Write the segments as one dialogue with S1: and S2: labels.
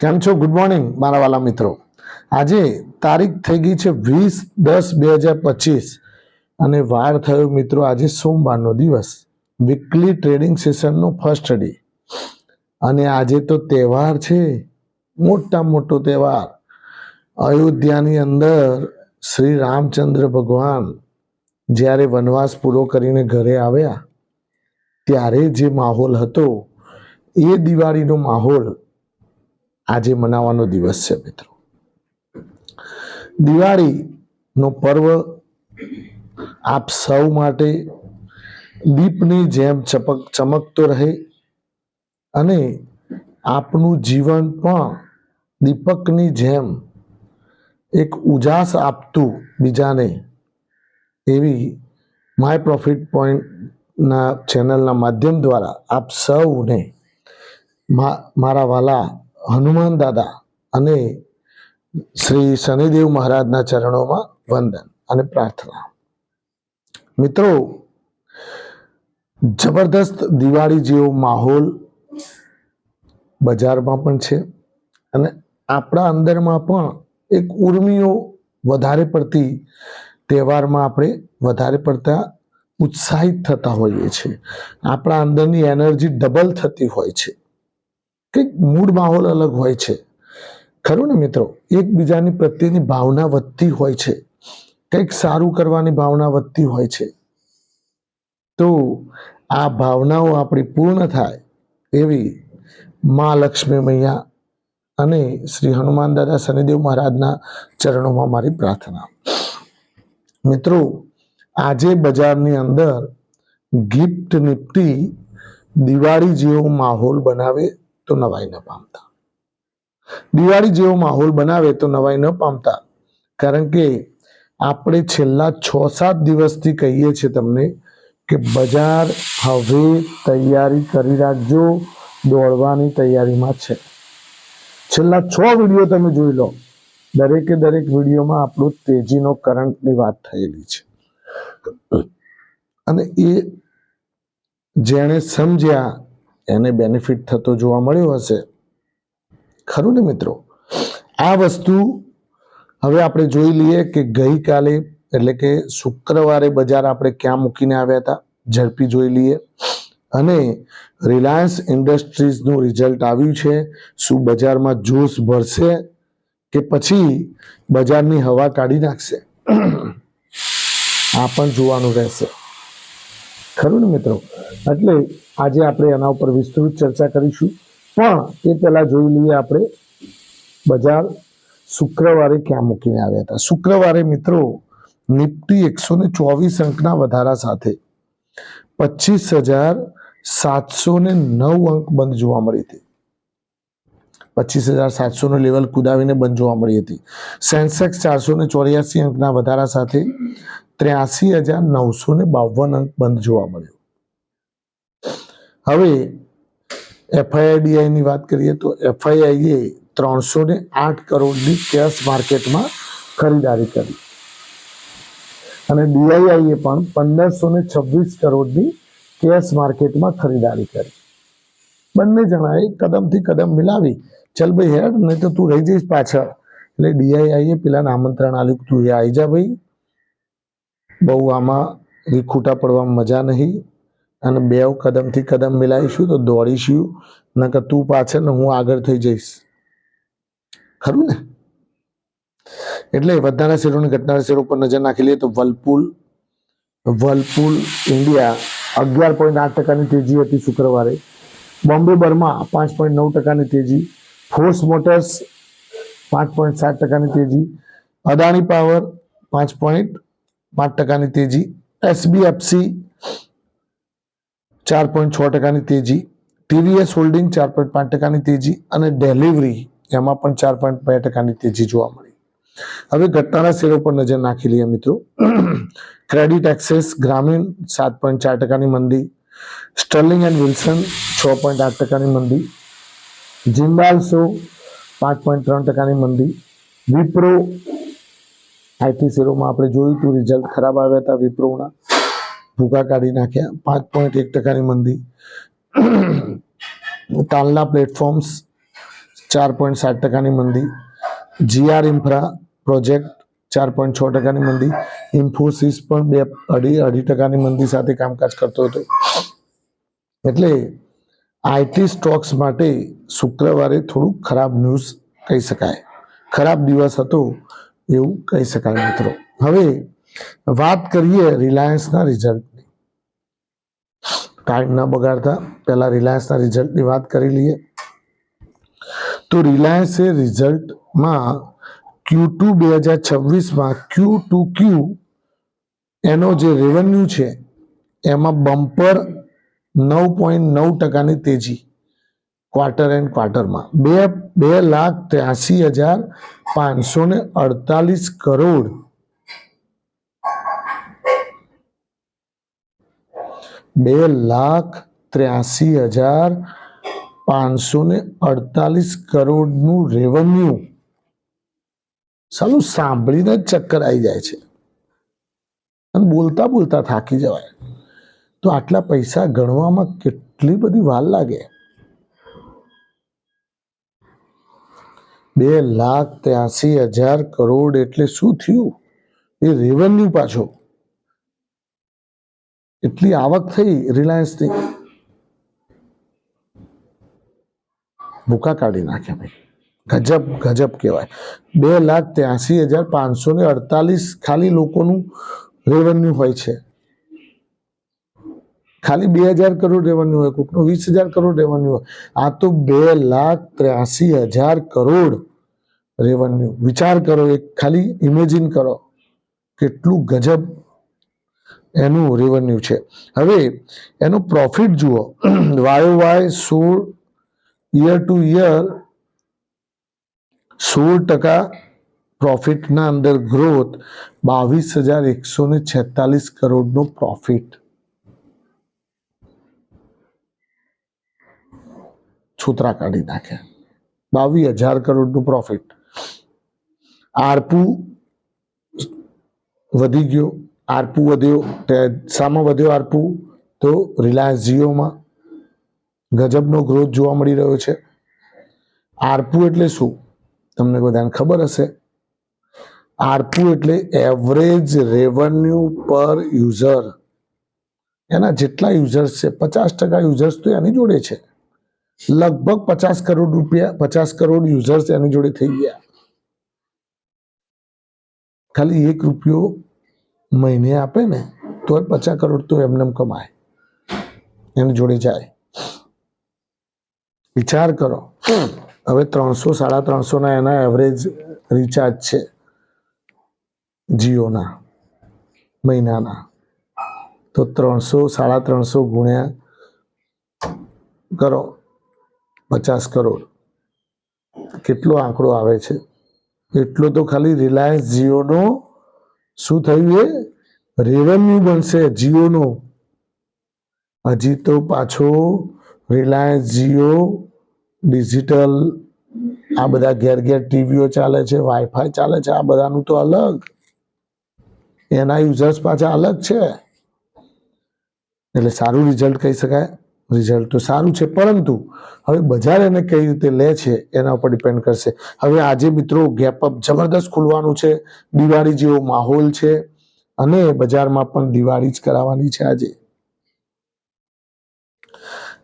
S1: કેમ છો? Good morning મારા વાલા મિત્રો. આજે તારીખ થઈ ગઈ છે વીસ દસ બે હજાર પચીસ અને વાર થયો મિત્રો આજે સોમવારનો દિવસ. વીકલી ટ્રેડિંગ સેશનનો ફર્સ્ટ ડે અને આજે તો તહેવાર છે, મોટા મોટો તહેવાર. અયોધ્યાની અંદર શ્રી રામચંદ્ર ભગવાન જ્યારે વનવાસ પૂરો કરીને ઘરે આવ્યા, ત્યારે જે માહોલ હતો, એ દિવાળીનો માહોલ આજે મનાવવાનો દિવસ છે મિત્રો. દિવાળીનો પર્વ આપ સૌ માટે દીપની જેમ ચપક, ચમકતો રહે અને આપનું જીવન પણ દીપકની જેમ એક ઉજાસ આપતું બીજાને. એવી માય પ્રોફિટ પોઈન્ટના ચેનલના માધ્યમ દ્વારા આપ સૌને મારા વાલા હનુમાન દાદા અને શ્રી શનિદેવ મહારાજના ચરણોમાં વંદન અને પ્રાર્થના. મિત્રો, જબરદસ્ત દિવાળી જેવો માહોલ બજારમાં પણ છે અને આપણા અંદરમાં પણ એક ઉર્મિઓ વધારે પડતી તહેવારમાં આપણે વધારે પડતા ઉત્સાહિત થતા હોઈએ છીએ. આપણા અંદરની એનર્જી ડબલ થતી હોય છે. કંઈક મૂડ માહોલ અલગ હોય છે. ખરું ને મિત્રો? એકબીજાની પ્રત્યેની ભાવના વધતી હોય છે. કંઈક સારું કરવાની ભાવના વધતી હોય છે. તો આ ભાવનાઓ આપણી પૂર્ણ થાય એવી મા લક્ષ્મી મૈયા અને શ્રી હનુમાન દાદા શનિદેવ મહારાજના ચરણોમાં મારી પ્રાર્થના. મિત્રો, આજે બજારની અંદર ગિફ્ટ નિફ્ટી દિવાળી જેવો માહોલ બનાવે તો નવાઈ ન પામતા. દિવાળી જેવો માહોલ બનાવે તો નવાઈ ન પામતા. કારણ કે આપણે છેલ્લા છ સાત દિવસથી કહીએ છીએ તમને કે બજાર હવે તૈયારી કરી રાખજો, દોડવાની તૈયારીમાં છે. છેલ્લા છ વીડિયો તમે જોઈ લો. દરેકે દરેક વિડીયોમાં આપણું તેજીનો કરંટની વાત થયેલી છે. અને એ જેણે સમજ્યા એને બેનિફિટ થતો જોવા મળ્યો હશે. ખરું ને મિત્રો? આ વસ્તુ હવે આપણે જોઈ લઈએ કે ગઈકાલે એટલે કે શુક્રવારે બજાર આપણે ક્યાં મૂકીને આવ્યા હતા, ઝડપી જોઈ લઈએ. અને રિલાયન્સ ઇન્ડસ્ટ્રીઝનું રિઝલ્ટ આવ્યું છે, શું બજારમાં જોશ ભરશે કે પછી બજારની હવા કાઢી નાખશે? આ પણ જોવાનું રહેશે. ખરું ને મિત્રો? એટલે આજે આપણે એના ઉપર વિસ્તૃત ચર્ચા કરીશું. પણ એ પહેલાં જોઈ લઈએ આપણે બજાર શુક્રવારે ક્યાં મૂકીને આવ્યા હતા? શુક્રવારે મિત્રો, નિફ્ટી એકસો ને ચોવીસ અંકના વધારા સાથે પચીસ હજાર સાતસો ને નવ અંક બંધ જોવા મળી હતી. પચીસ હજાર સાતસો નું લેવલ કુદાવીને બંધ જોવા મળી હતી. સેન્સેક્સ ચારસો ને ચોર્યાસી અંકના વધારા સાથે ત્ર્યાસી હજાર નવસો ને બાવન અંક બંધ જોવા મળ્યો. હવે એફઆઈઆઈડીઆઈ ની વાત કરીએ તો એફઆઈઆઈ એ ત્રણસો ને આઠ કરોડની કેશ માર્કેટમાં ખરીદારી કરી. અને ડીઆઈઆઈ એ પણ પંદરસો ને છવ્વીસ કરોડની કેશ માર્કેટમાં ખરીદારી કરી. બંને જણાએ કદમથી કદમ મિલાવી. ચલ ભાઈ હેડ, નહીં તો તું રહી જઈશ પાછળ. એટલે ડીઆઈઆઈએ એ પેલાને આમંત્રણ આલ્યું તું એ આવી જા ભાઈ. બહુ આમાં રીખૂટા પડવામાં મજા નહીં. અને બે કદમથી કદમ મિલાવીશું તો દોડીશું. નકર તું પાછળ ને હું આગળ થઈ જઈશ. ખરું ને? એટલે વધનારા શેરોની ઘટનારા શેરો પર નજર નાખી લઈએ તો વલપુલ વલપુલ ઇન્ડિયા અગિયાર પોઈન્ટ આઠ ટકાની તેજી હતી શુક્રવારે. બોમ્બે, બર્મા પાંચ પોઈન્ટ નવ ટકાની તેજી. ફોર્સ મોટર્સ પાંચ પોઈન્ટ સાત ટકાની તેજી. અદાણી પાવર પાંચ પોઈન્ટ પાંચ ટકાની તેજી. એસબીએફસી ચાર પોઈન્ટ છ ટકાની તેજી. ટીવીએસ હોલ્ડિંગ ચાર પોઈન્ટ પાંચ ટકાની તેજી અને ડેલિવરી એમાં પણ ચાર પોઈન્ટ બે ટકાની તેજી જોવા મળી. હવે ઘટનાના શેરો પર નજર નાખી લઈએ મિત્રો. ક્રેડિટ એક્સેસ ગ્રામીણ સાત પોઈન્ટ ચાર ટકાની મંદી. સ્ટર્લિંગ એન્ડ વિલ્સન છ પોઈન્ટ આઠ ટકાની મંદી. જિંદાલ સો પાંચ પોઈન્ટ ત્રણ ટકાની મંદી. વિપ્રો આઈટી સેરોમાં આપણે જોયું હતું રિઝલ્ટ ખરાબ આવ્યા હતા વિપ્રોના. ભૂકા કાઢી નાખ્યા. પાંચ પોઈન્ટ એક ટકાની મંદી. તાલના પ્લેટફોર્મ્સ ચાર પોઈન્ટ સાત ટકાની મંદી. જીઆર ઇન્ફ્રા પ્રોજેક્ટ ચાર પોઈન્ટ છ ટકાની મંદી. ઇન્ફોસિસ પણ બે અઢી અઢી ટકાની મંદી સાથે કામકાજ કરતો હતો. એટલે આઈટી સ્ટોક્સ માટે શુક્રવારે થોડું ખરાબ ન્યૂઝ કહી શકાય. ખરાબ દિવસ હતો. એવું કહી શકાય મિત્રો. હવે વાત કરીએ રિલાયન્સના રિઝલ્ટની. ટાઈમ ના બગાડતા, પહેલા રિલાયન્સના રિઝલ્ટની વાત કરી લઈએ. તો રિલાયન્સે રિઝલ્ટમાં ક્યુ ટુ બે હજાર છવ્વીસમાં ક્યુ ટુ ક્યુ એનો જે રેવન્યુ છે, એમાં બમ્પર નવ પોઈન્ટ નવ ટકાની તેજી. ક્વાર્ટર એન્ડ ક્વાર્ટરમાં બે બે લાખ ત્યાસી હજાર પાંચસો ને અડતાલીસ કરોડ. બે લાખ ત્ર્યાસી હજાર પાંચસો ને અડતાલીસ કરોડનું રેવન્યુ સાલું સાંભળીને જ ચક્કર આવી જાય છે. અને બોલતા બોલતા થાકી જવાય. તો આટલા પૈસા ગણવામાં કેટલી બધી વાર લાગે? બે લાખ ત્યાસી હજાર કરોડ એટલે શું થયું? એ રેવન્યુ પાછો. એટલી આવક થઈ રિલાયન્સની ભૂકા કાઢી નાખ્યા ભાઈ. ગજબ ગજબ કહેવાય. બે લાખ ત્યાસી હજાર પાંચસો ને અડતાલીસ ખાલી લોકોનું રેવન્યુ હોય છે. ખાલી બે હજાર કરોડ રેવન્યુ હોય, કોકનું વીસ હજાર કરોડ રેવન્યુ હોય. આ તો બે લાખ ત્ર્યાસી હજાર કરોડ રેવન્યુ વિચાર કરો એક, ખાલી ઇમેજિન કરો કેટલું ગજબ એનું રેવન્યુ છે. હવે એનો પ્રોફિટ જુઓ. વાયો વાય સોળ યર ટુ યર સોળ ટકા પ્રોફિટના અંદર ગ્રોથ બાવીસ હજાર એકસો ને છેતાલીસ કરોડનો પ્રોફિટ છોતરા કાઢી નાખે. બાવીસ હજાર કરોડનું પ્રોફિટ આરપુ વધી ગયો, આરપુ વધ્યો શામાં વધ્યો આરપુ? તો રિલાયન્સ જીઓમાં ગજબનો ગ્રોથ જોવા મળી રહ્યો છે. આરપુ એટલે શું? તમને બધાને ખબર હશે. આરપુ એટલે એવરેજ રેવન્યુ પર યુઝર એના જેટલા યુઝર્સ છે, પચાસ ટકા યુઝર્સ તો એની જોડે છે. લગભગ પચાસ કરોડ રૂપિયા, પચાસ કરોડ યુઝર્સ એની જોડે થઈ ગયા. ખાલી એક રૂપિયો મહિને આપે ને, તો પચાસ કરોડ તો એમને કમાય. એની જોડે જાય. વિચાર કરો. હવે ત્રણસો, સાડા ત્રણસો ના એના એવરેજ રિચાર્જ છે. જીઓના, મહિનાના. તો ત્રણસો, સાડા ત્રણસો ગુણ્યા કરો. પચાસ કરોડ. કેટલો આંકડો આવે છે? એટલો તો ખાલી રિલાયન્સ જીઓનો શું થયું એ? રેવન્યુ બનશે જીઓનો. હજી તો પાછો રિલાયન્સ જીઓ, ડિજિટલ, આ બધા ઘેર ઘેર ટીવીઓ ચાલે છે, વાઈફાઈ ચાલે છે, આ બધાનું તો અલગ. એના યુઝર્સ પાછા અલગ છે. એટલે સારું રિઝલ્ટ કહી શકાય. રિઝલ્ટ તો સારું છે, પરંતુ હવે બજાર એને કઈ રીતે લે છે, એના ઉપર ડિપેન્ડ કરશે. હવે આજે મિત્રો ગેપ અપ જબરદસ્ત ખુલવાનું છે, દિવાળી જેવો માહોલ છે, અને બજારમાં પણ દિવાળી જ કરાવવાની છે આજે.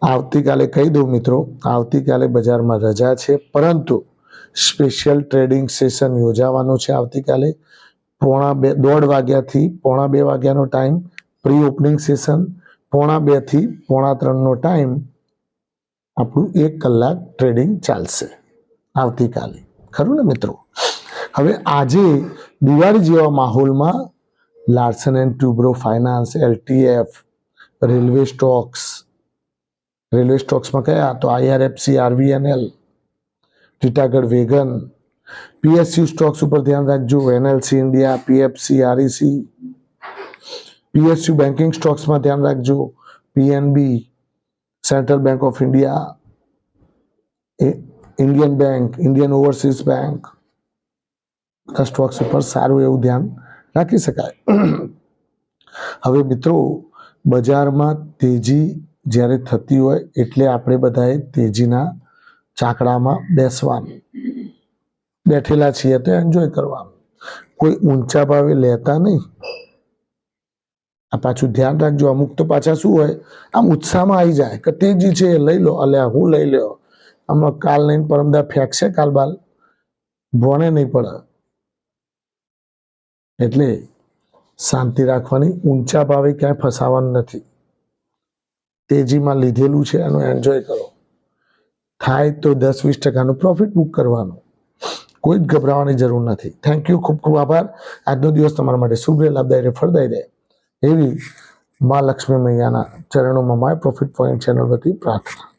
S1: આવતીકાલે કહી દઉં મિત્રો, આવતીકાલે બજારમાં રજા છે, પરંતુ સ્પેશિયલ ટ્રેડિંગ સેશન યોજાવાનો છે આવતીકાલે. પોણા બે, દોઢ વાગ્યાથી પોણા બે વાગ્યાનો ટાઈમ પ્રી ઓપનિંગ સેશન પોણા બેથી પોણા ત્રણનો ટાઈમ આપણું એક કલાક ટ્રેડિંગ ચાલશે આવતીકાલે. ખરું ને મિત્રો? હવે આજે દિવાળી જેવા માહોલમાં Larsen and Toubro finance, LTF, railway stocks, railway સ્ટોક્સમાં કયા? તો IRFC, RVNL, Titagarh wagon, PSU stocks ઉપર ધ્યાન રાખજો, NLC India, PFC, REC PSU banking સ્ટોક્સમાં ધ્યાન રાખજો. PNB central bank of India Indian bank Indian overseas bank stocks ઉપર સારું એવું ધ્યાન રાખી શકાય. હવે મિત્રો, બજારમાં તેજી જ્યારે થતી હોય એટલે આપણે બધાએ તેજીના ચાકડામાં બેસવાનું. બેઠેલા છીએ તો એન્જોય કરવાનું. કોઈ ઊંચા ભાવે લેતા નહીં. આ પાછું ધ્યાન રાખજો, અમુક તો પાછા શું હોય, આમ ઉત્સાહમાં આવી જાય કે તેજી છે એ લઈ લો અલ્યા હું લઈ લ્યો. આમાં કાલ નહીં પરમદા ફેંકશે કાલ બાલ. ભોણે નહીં પડે એટલે શાંતિ રાખવાની, ઊંચા ભાવે ક્યાંય ફસાવાનું નથી. તેજીમાં લીધેલું છે એનું એન્જોય કરો. થાય તો દસ વીસ ટકાનું પ્રોફિટ બુક કરવાનું. કોઈ જ ગભરાવાની જરૂર નથી. થેન્ક યુ ખૂબ ખૂબ આભાર. આજનો દિવસ તમારા માટે શુભ રહે, લાભદાયી રહે, ફળદાયી રહે. એવી મા લક્ષ્મી મૈયાના ચરણોમાં માય પ્રોફિટ પોઈન્ટ ચેનલ વતી પ્રાર્થના.